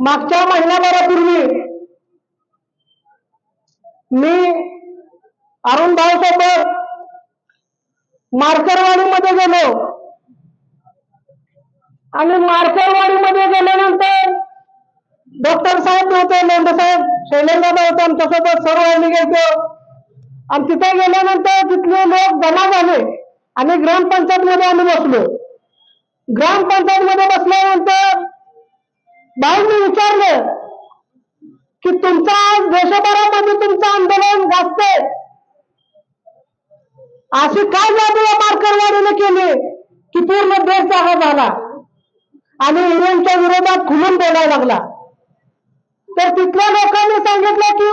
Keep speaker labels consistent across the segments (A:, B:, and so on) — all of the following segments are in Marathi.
A: मागच्या महिन्याभरापूर्वी मी अरुण भाऊसोबत मार्करवाडीमध्ये गेलो. आणि मार्करवाडीमध्ये गेल्यानंतर डॉक्टर साहेब होते लोंढे साहेब शैलेंद्रदा होते आमच्यासोबत सर्व आम्ही गेलो आणि तिथे गेल्यानंतर तिथले लोक जमा झाले आणि ग्रामपंचायत मध्ये आम्ही बसलो. ग्रामपंचायत मध्ये बसल्यानंतर भाऊंनी विचारलं की तुमचा देशभरामध्ये तुमचं आंदोलन गाजते अशी काय जादू या मार्करवाडीने केली की पूर्ण देश जागा झाला आणि इंग्लंडच्या विरोधात खुलून बोलायला लागला. तर तिथल्या लोकांनी सांगितलं की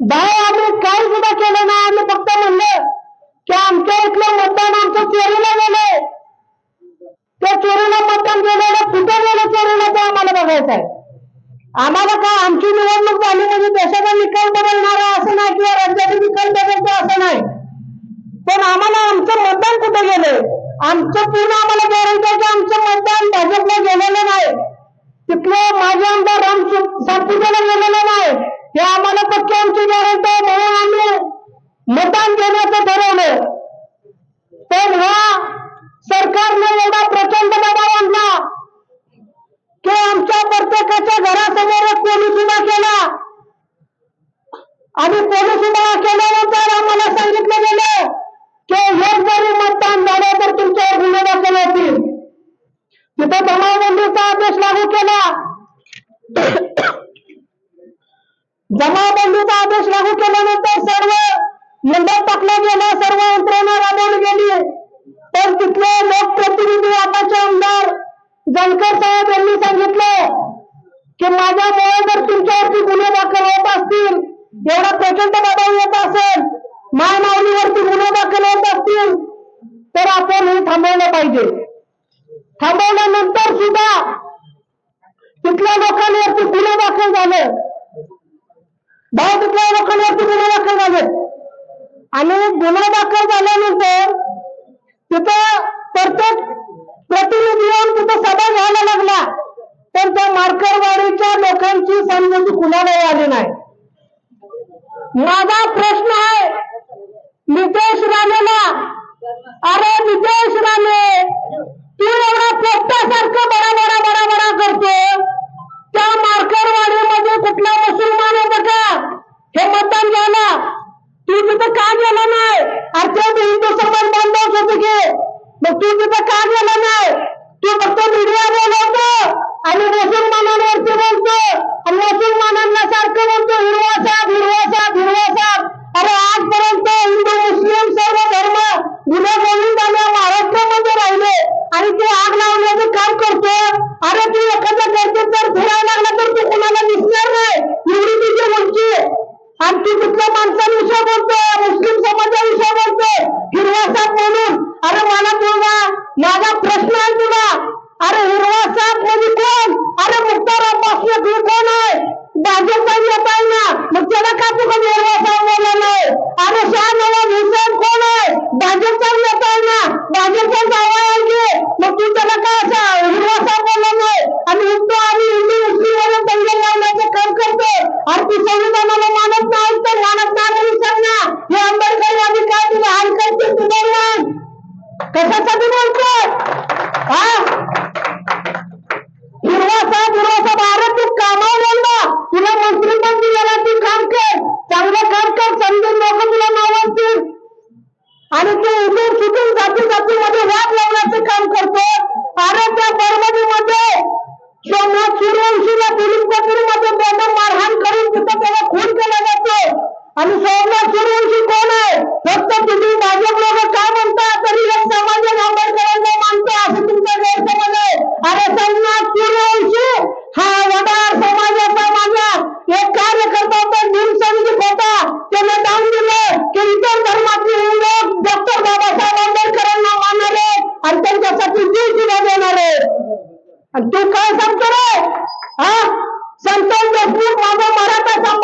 A: भाई आम्ही काही सुद्धा केलं नाही. आम्ही फक्त म्हणलं की आमच्या इथलं मतदान आमचं आमचं पूर्ण आम्हाला गॅरंटी आहे की आमचं मतदान भाजपला गेलेलं नाही. तिथलं माझे आमदार राम सातपुतेला गेलेलं नाही. हे आम्हाला पक्की आमची गॅरंटी आहे म्हणून आम्ही मतदान घेण्याचं ठरवलं पण ह्या सरकारने एवढा प्रचंड दबाव आणला की आमच्या प्रत्येकाच्या घरासमोर एक पोलीस उभा केला आणि पोलीस उभा केल्यानंतर आम्हाला सांगितलं गेलं की एक जरी मतदान झालं तर तुमच्यावर गुन्हे दाखल होतील तिथे जमावबंदीचा आदेश लागू केला जमाबंदीचा आदेश लागू केल्यानंतर सर्व मंडळ टाकलं गेलं सर्व यंत्रणा राबवली गेली. तर तिथले लोकप्रतिनिधी आताचे आमदार जानकर साहेब यांनी सांगितलं की माझ्यामुळे जर तुमच्यावरती गुन्हे दाखल होत असतील एवढा प्रचंड दबाव येत असेल मायमाऊलीवरती गुन्हे दाखल होत असतील तर आपण हे थांबवलं पाहिजे. थांबवल्यानंतर सुद्धा तिथल्या लोकांवरती गुन्हे दाखल झाले. भाऊ तिथल्या लोकांवरती गुन्हा दाखल झाले. आणि गुन्हा दाखल झाल्यानंतर तिथं प्रत्येक प्रतिनिधी येऊन तिथं सभा घ्यायला लागला. तर त्या मार्करवाडीच्या लोकांची संमती कुणालाही आली नाही. माझा प्रश्न आहे नितेश राणेला अरे नितेश राणे तू एवढा पोपटासारखं बांधव मग तू तिथं का गेला नाही? तू फक्त मीडिया बोलवतो आणि मुसलमानांवरती बोलतो. आणि मुसलमानांना सारखं बोलतो हिरवा साहेब हिरवा साहेब हिरवा साहेब अरे आजपर्यंत हिंदू मुस्लिम सर्व धर्म गुन्हे गोविंदाने महाराष्ट्रामध्ये राहिले. आणि ते आग लावण्याचं काम करतो अरे तू एखाद्या करते तर फिरायला लागला तर तू कुणाला दिसणार नाही? एवढी तुझी उंची आणि तू कुठल्या माणसांविषयी बोलतोय कशासाठी बोलतोय? हा? हिरवासा हिरवासा भारत तू कामावर बोलला तुला मंत्री पण दिलेला तू काम कर. चांगलं काम कर समजून लोक तुला नावाजतील. आणि तू उठून सुटून जाती जाती मध्ये वाद लावण्याचं काम करतो अरे त्या बरमधी मध्ये. सोमनाथ सूर्यवंशीला कपूरमध्ये त्यांना मारहाण करून तिथं त्याला खून केला जातो आणि सोमनाथ सूर्यवंशी कोण आहे? फक्त तुम्ही कार्यकर्ता होता भीमसैनिक होता त्याने दान दिलं. की इतर धर्मातले लोक डॉक्टर बाबासाहेब आंबेडकरांना मानणारे आणि त्यांच्यासाठी जीव सुद्धा देणारे आणि तू काय सांगतो रे? हा? संतोष देशमुख माझा मराठा